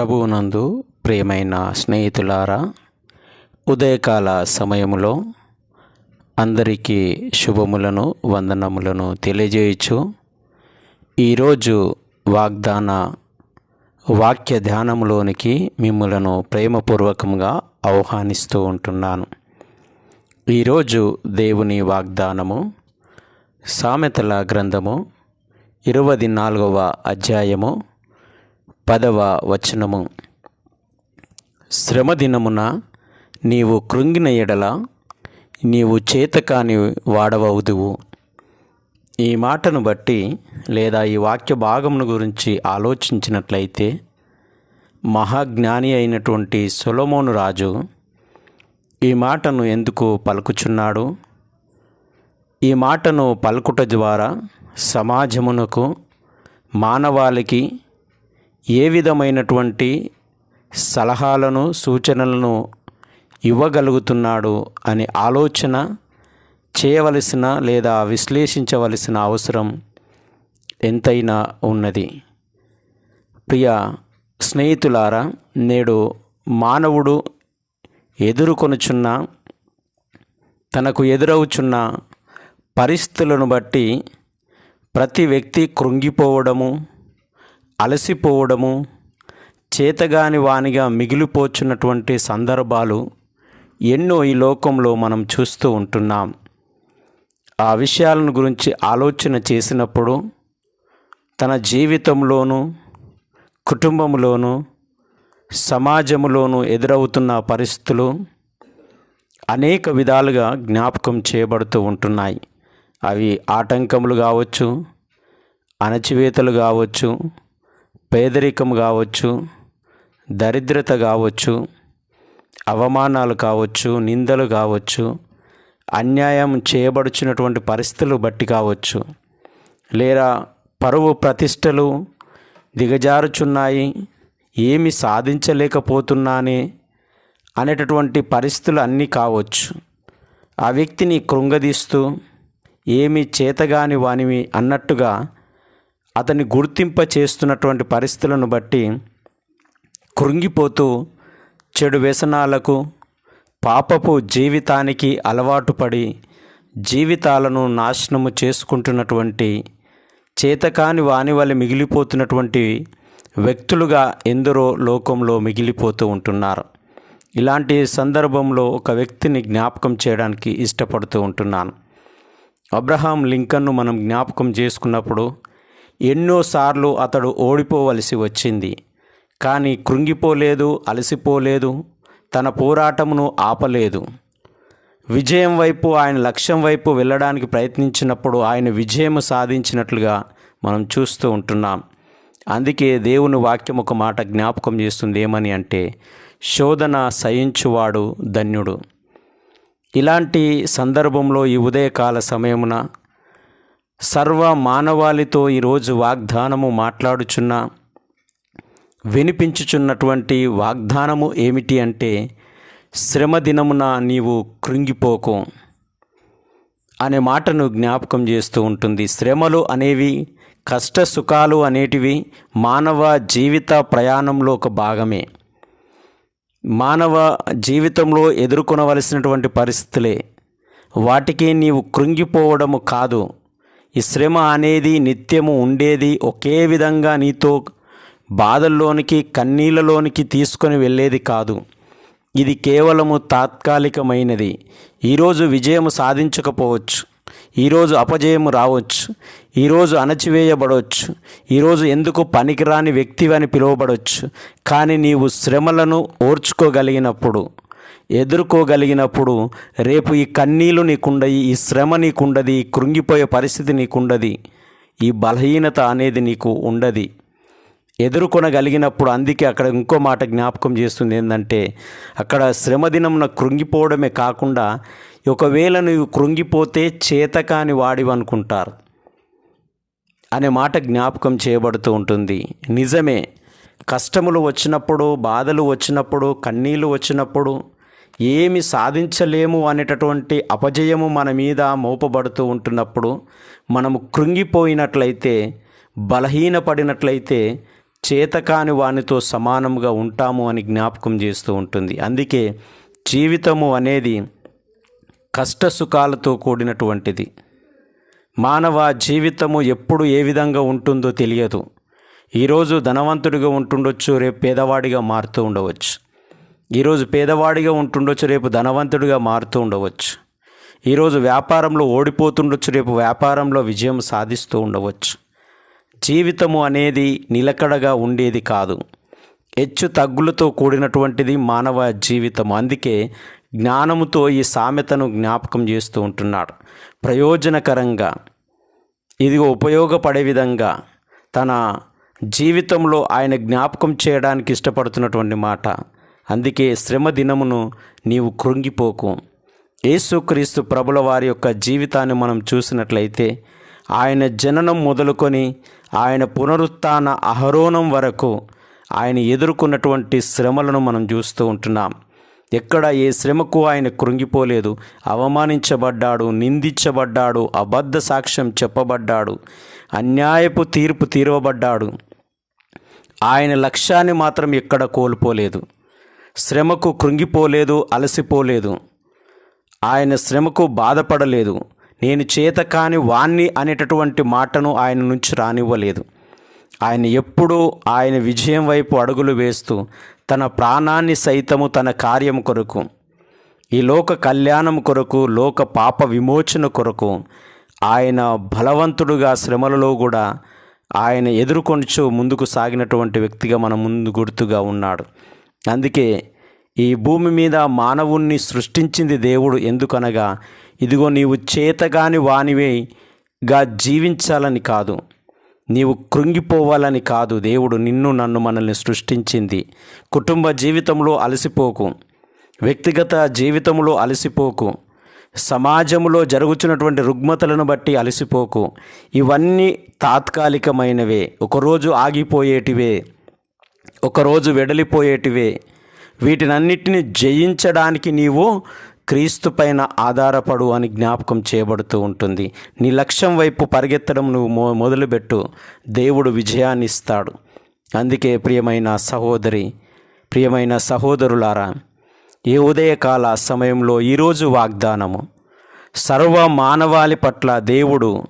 ప్రభువునందు ప్రియమైన స్నేహితులారా ఉదయకాల సమయములో అందరికీ శుభములను వందనములను తెలియజేయచ్చు ఈరోజు వాగ్దాన వాక్య ధ్యానములోనికి మిమ్మలను ప్రేమపూర్వకంగా ఆహ్వానిస్తూ ఉంటున్నాను. ఈరోజు దేవుని వాగ్దానము సామెతల గ్రంథము ఇరవై నాలుగవ అధ్యాయము పదవ వచనము. శ్రమదినమున నీవు కృంగిన ఎడల నీవు చేతకాని వాడవవుదువు. ఈ మాటను బట్టి లేదా ఈ వాక్య భాగమును గురించి ఆలోచించినట్లయితే మహాజ్ఞాని అయినటువంటి సొలమోను రాజు ఈ మాటను ఎందుకు పలుకుచున్నాడు? ఈ మాటను పలుకుట ద్వారా సమాజమునకు మానవాళికి ఏ విధమైనటువంటి సలహాలను సూచనలను ఇవ్వగలుగుతున్నాడు అనే ఆలోచన చేయవలసిన లేదా విశ్లేషించవలసిన అవసరం ఎంతైనా ఉన్నది. ప్రియ స్నేహితులారా నేడు మానవుడు ఎదుర్కొనుచున్న తనకు ఎదురవుచున్న పరిస్థితులను బట్టి ప్రతి వ్యక్తి కృంగిపోవడము అలసిపోవడము చేతగాని వానిగా మిగిలిపోచున్నటువంటి సందర్భాలు ఎన్నో ఈ లోకంలో మనం చూస్తూ ఉంటున్నాం. ఆ విషయాలను గురించి ఆలోచన చేసినప్పుడు తన జీవితంలోనూ కుటుంబంలోనూ సమాజంలోనూ ఎదురవుతున్న పరిస్థితులు అనేక విధాలుగా జ్ఞాపకం చేయబడుతూ ఉంటున్నాయి. అవి ఆటంకములు కావచ్చు అణచివేతలు కావచ్చు పేదరికం కావచ్చు దరిద్రత కావచ్చు అవమానాలు కావచ్చు నిందలు కావచ్చు అన్యాయం చేయబడుచున్నటువంటి పరిస్థితులు బట్టి కావచ్చు. లేదా పరువు ప్రతిష్టలు దిగజారుచున్నాయి ఏమి సాధించలేకపోతున్నానే అనేటటువంటి పరిస్థితులు అన్నీ కావచ్చు. ఆ వ్యక్తిని కృంగదీస్తూ ఏమి చేతగాని వానివి అన్నట్టుగా అతన్ని గుర్తింప చేస్తున్నటువంటి పరిస్థితులను బట్టి కృంగిపోతూ చెడు వ్యసనాలకు పాపపు జీవితానికి అలవాటు పడి జీవితాలను నాశనము చేసుకుంటున్నటువంటి చేతకాని వాని వల్ల మిగిలిపోతున్నటువంటి వ్యక్తులుగా ఎందరో లోకంలో మిగిలిపోతూ ఉంటున్నారు. ఇలాంటి సందర్భంలో ఒక వ్యక్తిని జ్ఞాపకం చేయడానికి ఇష్టపడుతూ ఉంటున్నాను. అబ్రహాం లింకన్ను మనం జ్ఞాపకం చేసుకున్నప్పుడు ఎన్నోసార్లు అతడు ఓడిపోవలసి వచ్చింది. కానీ కృంగిపోలేదు అలసిపోలేదు తన పోరాటమును ఆపలేదు. విజయం వైపు ఆయన లక్ష్యం వైపు వెళ్ళడానికి ప్రయత్నించినప్పుడు ఆయన విజయం సాధించినట్లుగా మనం చూస్తూ ఉంటున్నాం. అందుకే దేవుని వాక్యం ఒక మాట జ్ఞాపకం చేస్తుంది. ఏమని అంటే శోధన సహించువాడు ధన్యుడు. ఇలాంటి సందర్భంలో ఈ ఉదయకాల సమయమున సర్వ మానవాళితో ఈరోజు వాగ్దానము మాట్లాడుచున్న. వినిపించుచున్నటువంటి వాగ్దానము ఏమిటి అంటే శ్రమ దినమున నీవు కృంగిపోకు అనే మాటను జ్ఞాపకం చేస్తూ ఉంటుంది. శ్రమలు అనేవి కష్ట సుఖాలు అనేటివి మానవ జీవిత ప్రయాణంలో ఒక భాగమే. మానవ జీవితంలో ఎదుర్కొనవలసినటువంటి పరిస్థితులే. వాటికి నీవు కృంగిపోవడము కాదు. ఈ శ్రమ అనేది నిత్యము ఉండేది ఒకే విధంగా నీతో బాధల్లోనికి కన్నీళ్ళలోనికి తీసుకొని వెళ్ళేది కాదు. ఇది కేవలము తాత్కాలికమైనది. ఈరోజు విజయం సాధించకపోవచ్చు. ఈరోజు అపజయము రావచ్చు. ఈరోజు అణచివేయబడవచ్చు. ఈరోజు ఎందుకు పనికిరాని వ్యక్తివని అని పిలువబడవచ్చు. కానీ నీవు శ్రమలను ఓర్చుకోగలిగినప్పుడు ఎదుర్కోగలిగినప్పుడు రేపు ఈ కన్నీళ్ళు నీకుండయి ఈ శ్రమ నీకుండది ఈ కృంగిపోయే పరిస్థితి నీకుండది ఈ బలహీనత అనేది నీకు ఉండది. ఎదుర్కొనగలిగినప్పుడు అందుకే అక్కడ ఇంకో మాట జ్ఞాపకం చేస్తుంది ఏంటంటే అక్కడ శ్రమదినమున కృంగిపోవడమే కాకుండా ఒకవేళ నువ్వు కృంగిపోతే చేతకాని వాడివి అనుకుంటారు అనే మాట జ్ఞాపకం చేయబడుతూ ఉంటుంది. నిజమే కష్టములు వచ్చినప్పుడు బాధలు వచ్చినప్పుడు కన్నీళ్ళు వచ్చినప్పుడు ఏమి సాధించలేము అనేటటువంటి అపజయము మన మీద మోపబడుతూ ఉంటున్నప్పుడు మనము కృంగిపోయినట్లయితే బలహీనపడినట్లయితే చేతకాని వానితో సమానంగా ఉంటాము అని జ్ఞాపకం చేస్తూ ఉంటుంది. అందుకే జీవితము అనేది కష్ట సుఖాలతో కూడినటువంటిది. మానవ జీవితము ఎప్పుడు ఏ విధంగా ఉంటుందో తెలియదు. ఈరోజు ధనవంతుడిగా ఉంటుండొచ్చు రేపు పేదవాడిగా మారుతూ ఉండవచ్చు. ఈరోజు పేదవాడిగా ఉంటుండొచ్చు రేపు ధనవంతుడిగా మారుతూ ఉండవచ్చు. ఈరోజు వ్యాపారంలో ఓడిపోతుండొచ్చు రేపు వ్యాపారంలో విజయం సాధిస్తూ ఉండవచ్చు. జీవితము అనేది నిలకడగా ఉండేది కాదు. హెచ్చు తగ్గులతో కూడినటువంటిది మానవ జీవితం అందుకే జ్ఞానముతో ఈ సామెతను జ్ఞాపకం చేస్తూ ఉంటున్నాడు. ప్రయోజనకరంగా ఇది ఉపయోగపడే విధంగా తన జీవితంలో ఆయన జ్ఞాపకం చేయడానికి ఇష్టపడుతున్నటువంటి మాట అందుకే శ్రమ దినమును నీవు కృంగిపోకు. యేసుక్రీస్తు ప్రభుల వారి యొక్క జీవితాన్ని మనం చూసినట్లయితే ఆయన జననం మొదలుకొని ఆయన పునరుత్న అహరోణం వరకు ఆయన ఎదుర్కొన్నటువంటి శ్రమలను మనం చూస్తూ ఉంటున్నాం. ఎక్కడ ఏ శ్రమకు ఆయన కృంగిపోలేదు అవమానించబడ్డాడు నిందించబడ్డాడు అబద్ధ సాక్ష్యం చెప్పబడ్డాడు అన్యాయపు తీర్పు తీరవబడ్డాడు. ఆయన లక్ష్యాన్ని మాత్రం ఎక్కడ కోల్పోలేదు. శ్రమకు కృంగిపోలేదు అలసిపోలేదు. ఆయన శ్రమకు బాధపడలేదు. నేను చేత కాని వాణ్ణి అనేటటువంటి మాటను ఆయన నుంచి రానివ్వలేదు. ఆయన ఎప్పుడూ ఆయన విజయం వైపు అడుగులు వేస్తూ తన ప్రాణాన్ని సైతము తన కార్యం కొరకు ఈ లోక కళ్యాణం కొరకు లోక పాప విమోచన కొరకు ఆయన బలవంతుడుగా శ్రమలలో కూడా ఆయన ఎదుర్కొంచు ముందుకు సాగినటువంటి వ్యక్తిగా మన ముందు గుర్తుగా ఉన్నాడు. అందుకే ఈ భూమి మీద మానవుణ్ణి సృష్టించింది దేవుడు ఎందుకనగా ఇదిగో నీవు చేతగాని వానివేగా జీవించాలని కాదు. నీవు కృంగిపోవాలని కాదు. దేవుడు నిన్ను నన్ను మనల్ని సృష్టించింది. కుటుంబ జీవితంలో అలసిపోకు. వ్యక్తిగత జీవితంలో అలసిపోకు. సమాజంలో జరుగుతున్నటువంటి రుగ్మతలను బట్టి అలసిపోకు. ఇవన్నీ తాత్కాలికమైనవే. ఒకరోజు ఆగిపోయేటివే. ఒకరోజు వెడలిపోయేటివే. వీటినన్నిటిని జయించడానికి నీవు క్రీస్తు పైన ఆధారపడు అని జ్ఞాపకం చేయబడుతూ ఉంటుంది. నీ లక్ష్యం వైపు పరిగెత్తడం నువ్వు మొ మొదలుపెట్టు దేవుడు విజయాన్ని ఇస్తాడు అందుకే ప్రియమైన సహోదరి ప్రియమైన సహోదరులారా ఈ ఉదయకాల సమయంలో ఈరోజు వాగ్దానము. సర్వ మానవాళి పట్ల దేవుడు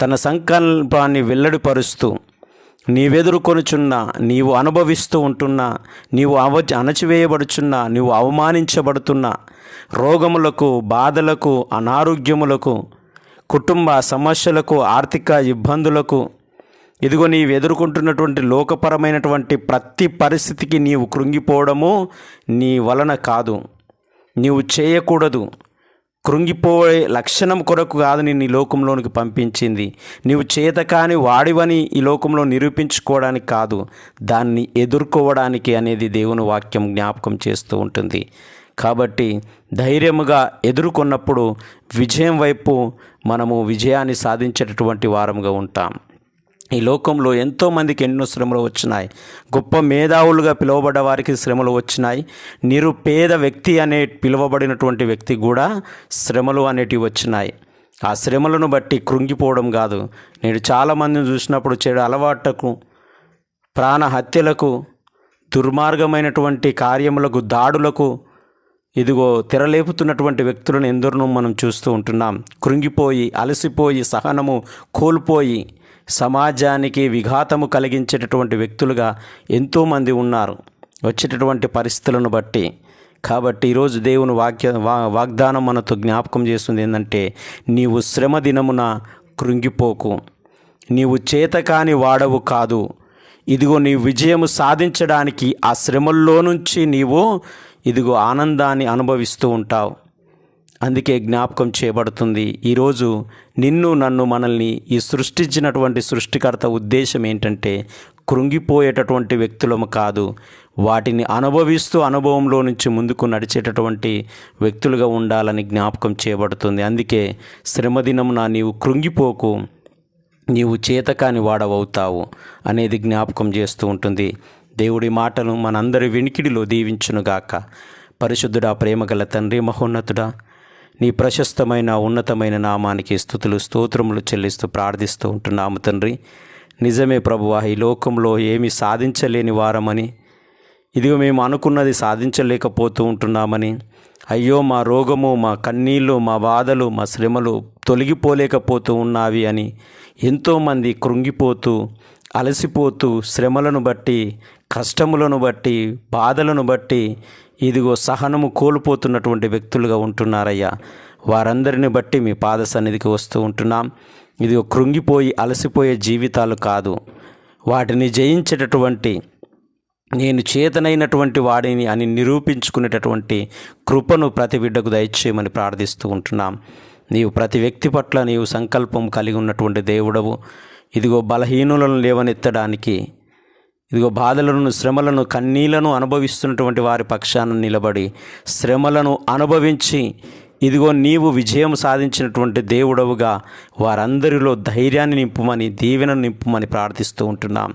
తన సంకల్పాన్ని వెల్లడిపరుస్తూ నీవెదుర్కొనుచున్నా నీవు అనుభవిస్తూ ఉంటున్నా నీవు అవ అణచివేయబడుచున్నా నీవు అవమానించబడుతున్నా రోగములకు బాధలకు అనారోగ్యములకు కుటుంబ సమస్యలకు ఆర్థిక ఇబ్బందులకు ఇదిగో నీవు ఎదుర్కొంటున్నటువంటి లోకపరమైనటువంటి ప్రతి పరిస్థితికి నీవు కృంగిపోవడము నీ వలన కాదు. నీవు చేయకూడదు. కృంగిపోయే లక్షణం కొరకు కాదు నేను ఈ లోకంలోనికి పంపించింది. నీవు చేతకాని వాడివని ఈ లోకంలో నిరూపించుకోవడానికి కాదు దాన్ని ఎదుర్కోవడానికి అనేది దేవుని వాక్యం జ్ఞాపకం చేస్తూ ఉంటుంది. కాబట్టి ధైర్యముగా ఎదుర్కొన్నప్పుడు విజయం వైపు మనము విజయాన్ని సాధించేటటువంటి వారముగా ఉంటాం. ఈ లోకంలో ఎంతోమందికి ఎన్నో శ్రమలు వచ్చినాయి. గొప్ప మేధావులుగా పిలువబడ్డ వారికి శ్రమలు వచ్చినాయి. నిరుపేద వ్యక్తి అనే పిలువబడినటువంటి వ్యక్తి కూడా శ్రమలు అనేటివి వచ్చినాయి. ఆ శ్రమలను బట్టి కృంగిపోవడం కాదు. నేను చాలామందిని చూసినప్పుడు చెడు అలవాట్లకు ప్రాణ హత్యలకు దుర్మార్గమైనటువంటి కార్యములకు దాడులకు ఇదిగో తెరలేపుతున్నటువంటి వ్యక్తులను ఎందరినో మనం చూస్తూ ఉంటున్నాం. కృంగిపోయి అలసిపోయి సహనము కోల్పోయి సమాజానికి విఘాతము కలిగించేటటువంటి వ్యక్తులుగా ఎంతోమంది ఉన్నారు. వచ్చేటటువంటి పరిస్థితులను బట్టి. కాబట్టి ఈరోజు దేవుని వాక్య వా వాగ్దానం మనతో జ్ఞాపకం చేస్తుంది ఏంటంటే నీవు శ్రమ దినమున కృంగిపోకు. నీవు చేతకాని వాడవు కాదు. ఇదిగో నీ విజయము సాధించడానికి ఆ శ్రమల్లో నుంచి నీవు ఇదిగో ఆనందాన్ని అనుభవిస్తూ ఉంటావు. అందుకే జ్ఞాపకం చేయబడుతుంది. ఈరోజు నిన్ను నన్ను మనల్ని ఈ సృష్టించినటువంటి సృష్టికర్త ఉద్దేశం ఏంటంటే కృంగిపోయేటటువంటి వ్యక్తులము కాదు. వాటిని అనుభవిస్తూ అనుభవంలో నుంచి ముందుకు నడిచేటటువంటి వ్యక్తులుగా ఉండాలని జ్ఞాపకం చేయబడుతుంది. అందుకే శ్రమదినమున నీవు కృంగిపోకు నీవు చేతకాని వాడవవుతావు అనేది జ్ఞాపకం చేస్తూ ఉంటుంది. దేవుడి మాటను మనందరి వెనికిడిలో దీవించునుగాక. పరిశుద్ధుడా ప్రేమగల తండ్రి మహోన్నతుడా నీ ప్రశస్తమైన ఉన్నతమైన నామానికి స్థుతులు స్తోత్రములు చెల్లిస్తూ ప్రార్థిస్తూ ఉంటున్నాము తండ్రి. నిజమే ప్రభువా ఈ లోకంలో ఏమి సాధించలేని వారమని ఇదిగో మేము అనుకున్నది సాధించలేకపోతూ ఉంటున్నామని. అయ్యో మా రోగము మా కన్నీళ్ళు మా బాధలు మా శ్రమలు తొలగిపోలేకపోతూ ఉన్నావి అని ఎంతోమంది కృంగిపోతూ అలసిపోతూ శ్రమలను బట్టి కష్టములను బట్టి బాధలను బట్టి ఇదిగో సహనము కోల్పోతున్నటువంటి వ్యక్తులుగా ఉంటున్నారయ్యా. వారందరిని బట్టి మీ పాద సన్నిధికి వస్తూ ఉంటున్నాం. ఇదిగో కృంగిపోయి అలసిపోయే జీవితాలు కాదు. వాటిని జయించేటటువంటి నేను చేతనైనటువంటి వాడిని అని నిరూపించుకునేటటువంటి కృపను ప్రతి బిడ్డకు దయచేయమని ప్రార్థిస్తూ ఉంటున్నాం. నీవు ప్రతి వ్యక్తి పట్ల నీవు సంకల్పం కలిగి ఉన్నటువంటి దేవుడవు. ఇదిగో బలహీనులను లేవనెత్తడానికి ఇదిగో బాధలను శ్రమలను కన్నీళ్ళను అనుభవిస్తున్నటువంటి వారి పక్షాన నిలబడి శ్రమలను అనుభవించి ఇదిగో నీవు విజయం సాధించినటువంటి దేవుడవుగా వారందరిలో ధైర్యాన్ని నింపుమని దీవెనను నింపుమని ప్రార్థిస్తూ ఉంటున్నాం.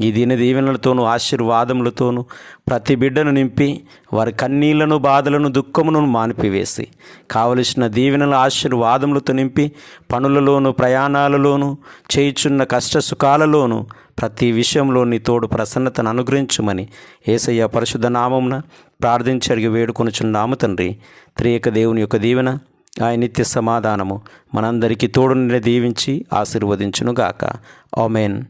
ఈ దిన దీవెనలతోనూ ఆశీర్వాదములతోనూ ప్రతి బిడ్డను నింపి వారి కన్నీళ్ళను బాధలను దుఃఖమును మానిపివేసి కావలసిన దీవెనల ఆశీర్వాదములతో నింపి పనులలోను ప్రయాణాలలోను చేయుచున్న కష్ట సుఖాలలోను ప్రతి విషయంలో నీ తోడు ప్రసన్నతను అనుగ్రహించమని ఏసయ్య పరిశుద్ధ నామమున ప్రార్థించి అడిగి వేడుకొనుచున్నాము తండ్రి. త్రియక దేవుని యొక్క దీవెన ఆయన నిత్య సమాధానము మనందరికీ తోడు దీవించి ఆశీర్వదించునుగాక. ఓమెన్